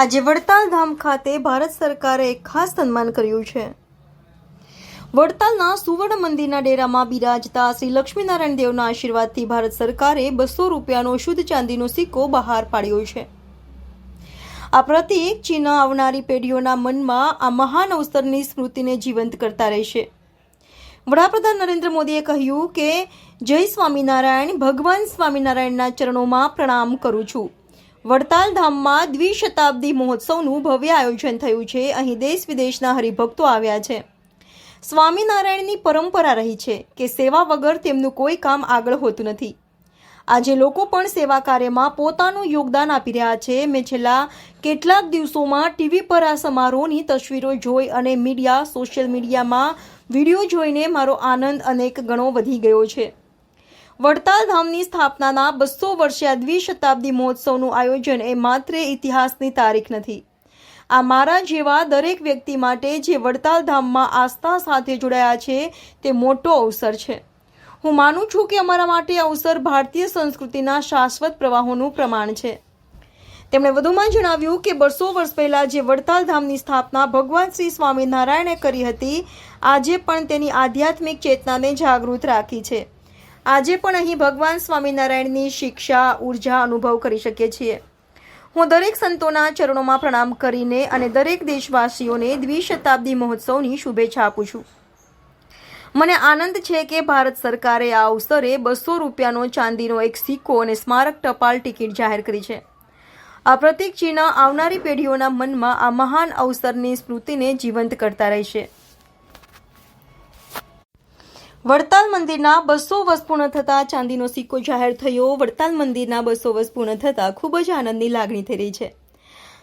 આજે વડતાલ ધામ ખાતે ભારત સરકારે એક ખાસ સન્માન કર્યું છે. વડતાલના સુવર્ણ મંદિરના ડેરામાં બિરાજતા શ્રી લક્ષ્મીનારાયણ દેવના આશીર્વાદથી ભારત સરકારે બસો રૂપિયાનો શુદ્ધ ચાંદીનો સિક્કો બહાર પાડ્યો છે. આ પ્રતિક ચિહ્ન આવનારી પેઢીઓના મનમાં આ મહાન અવસરની સ્મૃતિને જીવંત કરતા રહેશે. વડાપ્રધાન નરેન્દ્ર મોદીએ કહ્યું કે, જય સ્વામિનારાયણ, ભગવાન સ્વામિનારાયણના ચરણોમાં પ્રણામ કરું છું. વડતાલ ધામમાં દ્વિશતાબ્દી મહોત્સવનું ભવ્ય આયોજન થયું છે. અહીં દેશ વિદેશના હરિભક્તો આવ્યા છે. સ્વામિનારાયણની પરંપરા રહી છે કે સેવા વગર તેમનું કોઈ કામ આગળ હોતું નથી. આજે લોકો પણ સેવા કાર્યમાં પોતાનું યોગદાન આપી રહ્યા છે. મેં છેલ્લા કેટલાક દિવસોમાં ટીવી પર આ સમારોહની તસવીરો જોઈ અને મીડિયા, સોશિયલ મીડિયામાં વીડિયો જોઈને મારો આનંદ અનેક ગણો વધી ગયો છે. વડતાલ ધામની સ્થાપનાના બસો વર્ષીય દ્વિશતાબ્દી મહોત્સવનું આયોજન એ માત્ર ઇતિહાસની તારીખ નથી. આ મારા જેવા દરેક વ્યક્તિ માટે જે વડતાલ ધામમાં આસ્થા સાથે જોડાયા છે, તે મોટો અવસર છે. હું માનું છું કે અમારા માટે અવસર ભારતીય સંસ્કૃતિના શાશ્વત પ્રવાહોનું પ્રમાણ છે. તેમણે વધુમાં જણાવ્યું કે બસો વર્ષ પહેલાં જે વડતાલ ધામની સ્થાપના ભગવાન શ્રી સ્વામિનારાયણે કરી હતી, આજે પણ તેની આધ્યાત્મિક ચેતનાને જાગૃત રાખી છે. આજે પણ અહીં ભગવાન સ્વામિનારાયણની શિક્ષા, ઊર્જા અનુભવ કરી શકીએ છીએ. હું દરેક સંતોના ચરણોમાં પ્રણામ કરીને અને દરેક દેશવાસીઓને દ્વિશતાબ્દી મહોત્સવની શુભેચ્છા આપું છું. મને આનંદ છે કે ભારત સરકારે આ અવસરે બસો રૂપિયાનો ચાંદીનો એક સિક્કો અને સ્મારક ટપાલ ટિકિટ જાહેર કરી છે. આ પ્રતિક ચિહ્ન આવનારી પેઢીઓના મનમાં આ મહાન અવસરની સ્મૃતિને જીવંત કરતા રહેશે. વડતાલ મંદિરના બસો વર્ષ પૂર્ણ થતા ચાંદીનો સિક્કો જાહેર થયો. વડતાલ મંદિરના બસો વર્ષ પૂર્ણ થતા ખૂબ જ આનંદની લાગણી થઈ રહી છે.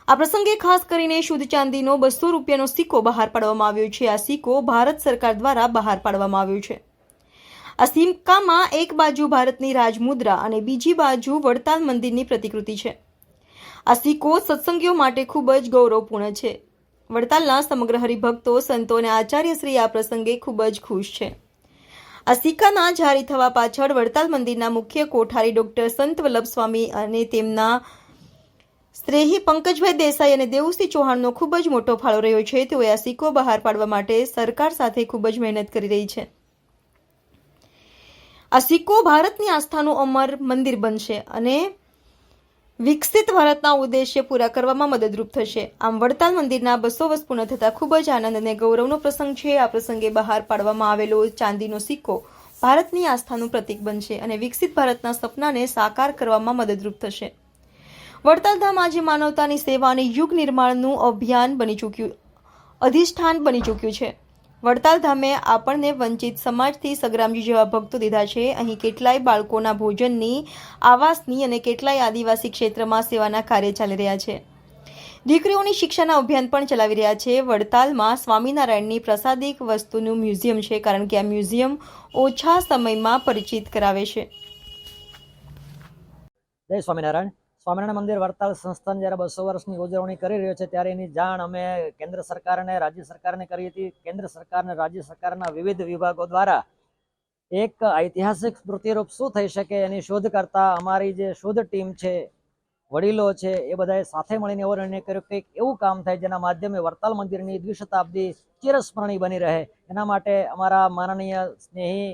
આ પ્રસંગે ખાસ કરીને શુદ્ધ ચાંદીનો બસો રૂપિયાનો સિક્કો બહાર પાડવામાં આવ્યો છે. આ સિક્કો ભારત સરકાર દ્વારા બહાર પાડવામાં આવ્યો છે. આ સિક્કામાં એક બાજુ ભારતની રાજમુદ્રા અને બીજી બાજુ વડતાલ મંદિરની પ્રતિકૃતિ છે. આ સિક્કો સત્સંગીઓ માટે ખૂબ જ ગૌરવપૂર્ણ છે. વડતાલના સમગ્ર હરિભક્તો, સંતો અને આચાર્યશ્રી આ પ્રસંગે ખૂબ જ ખુશ છે. આ સિક્કાના જારી થવા પાછળ વડતાલ મંદિરના મુખ્ય કોઠારી ડોક્ટર સંત વલ્લભ સ્વામી અને તેમના સ્નેહી પંકજભાઈ દેસાઈ અને દેવુસિંહ ચૌહાણનો ખૂબ જ મોટો ફાળો રહ્યો છે. તેઓએ આ સિક્કો બહાર પાડવા માટે સરકાર સાથે ખૂબ જ મહેનત કરી રહી છે. આ સિક્કો ભારતની આસ્થાનું અમર મંદિર બનશે અને વિકસિત ભારતના ઉદ્દેશ્ય પૂરા કરવામાં મદદરૂપ થશે. આમ વડતાલ મંદિરના બસો વર્ષ પૂર્ણ થતા ખૂબ જ આનંદ અને ગૌરવનો પ્રસંગ છે. આ પ્રસંગે બહાર પાડવામાં આવેલો ચાંદીનો સિક્કો ભારતની આસ્થાનું પ્રતીક બનશે અને વિકસિત ભારતના સપનાને સાકાર કરવામાં મદદરૂપ થશે. વડતાલધામ આજે માનવતાની સેવા અને યુગ નિર્માણનું અભિયાન બની ચૂક્યું, અધિષ્ઠાન બની ચૂક્યું છે. વડતાલ ધામે આપણને વંચિત સમાજથી સગરામજી જેવા ભક્તો દીધા છે. અહીં કેટલાય બાળકોના ભોજનની, આવાસની અને કેટલાય આદિવાસી ક્ષેત્રમાં સેવાના કાર્ય ચાલી રહ્યા છે. દીકરીઓની શિક્ષાના અભિયાન પણ ચલાવી રહ્યા છે. વડતાલમાં સ્વામિનારાયણની પ્રસાદિક વસ્તુનું મ્યુઝિયમ છે, કારણ કે આ મ્યુઝિયમ ઓછા સમયમાં પરિચિત કરાવે છે. જય સ્વામિનારાયણ. સ્વામિનારાયણ મંદિર વડતાલ સંસ્થાન જ્યારે બસો વર્ષની ઉજવણી કરી રહ્યો છે, ત્યારે એની જાણ અમે કેન્દ્ર સરકાર અને રાજ્ય સરકારને કરી હતી. કેન્દ્ર સરકાર અને રાજ્ય સરકારના વિવિધ વિભાગો દ્વારા એક ઐતિહાસિક સ્મૃતિરૂપ શું થઈ શકે એની શોધ કરતા અમારી જે શોધ ટીમ છે, વડીલો છે, એ બધાએ સાથે મળીને એવો નિર્ણય કર્યો કે એવું કામ થાય જેના માધ્યમે વડતાલ મંદિરની દ્વિશતાબ્દી ચિરસ્મરણીય બની રહે. એના માટે અમારા માનનીય સ્નેહી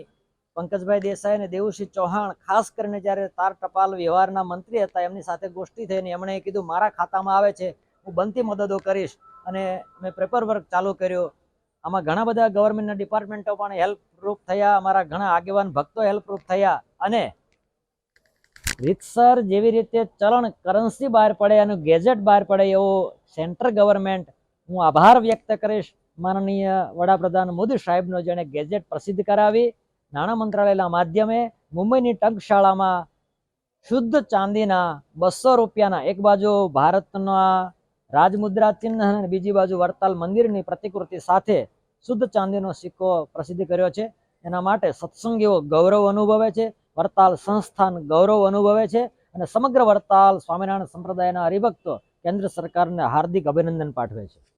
પંકજભાઈ દેસાઈ અને દેવુસિંહ ચૌહાણ, ખાસ કરીને જ્યારે તાર ટપાલ વ્યવહારના મંત્રી હતા, એમની સાથે ગોષ્ઠી થઈને એમણે કીધું, મારા ખાતામાં આવે છે, હું બનતી મદદો કરીશ. અને મેં પેપર વર્ક ચાલુ કર્યો. આમાં ઘણા બધા ગવર્મેન્ટના ડિપાર્ટમેન્ટો પણ હેલ્પરૂપ થયા, અમારા ઘણા આગેવાન ભક્તો હેલ્પરૂપ થયા અને રીતસર જેવી રીતે ચલણ કરન્સી બહાર પડે અને ગેજેટ બહાર પડે એવો સેન્ટ્રલ ગવર્મેન્ટ હું આભાર વ્યક્ત કરીશ. માનનીય વડાપ્રધાન મોદી સાહેબનો જેણે ગેજેટ પ્રસિદ્ધ કરાવી. નાણાં મંત્રાલયના માધ્યમે મુંબઈની ટંકશાળામાં શુદ્ધ ચાંદીના બસો રૂપિયાના એક બાજુ ભારતના રાજમુદ્રા ચિહ્ન અને બીજી બાજુ વડતાલ મંદિરની પ્રતિકૃતિ સાથે શુદ્ધ ચાંદીનો સિક્કો પ્રસિદ્ધ કર્યો છે. એના માટે સત્સંગીઓ ગૌરવ અનુભવે છે. વડતાલ સંસ્થાન ગૌરવ અનુભવે છે અને સમગ્ર વડતાલ સ્વામિનારાયણ સંપ્રદાયના હરિભક્તો કેન્દ્ર સરકારને હાર્દિક અભિનંદન પાઠવે છે.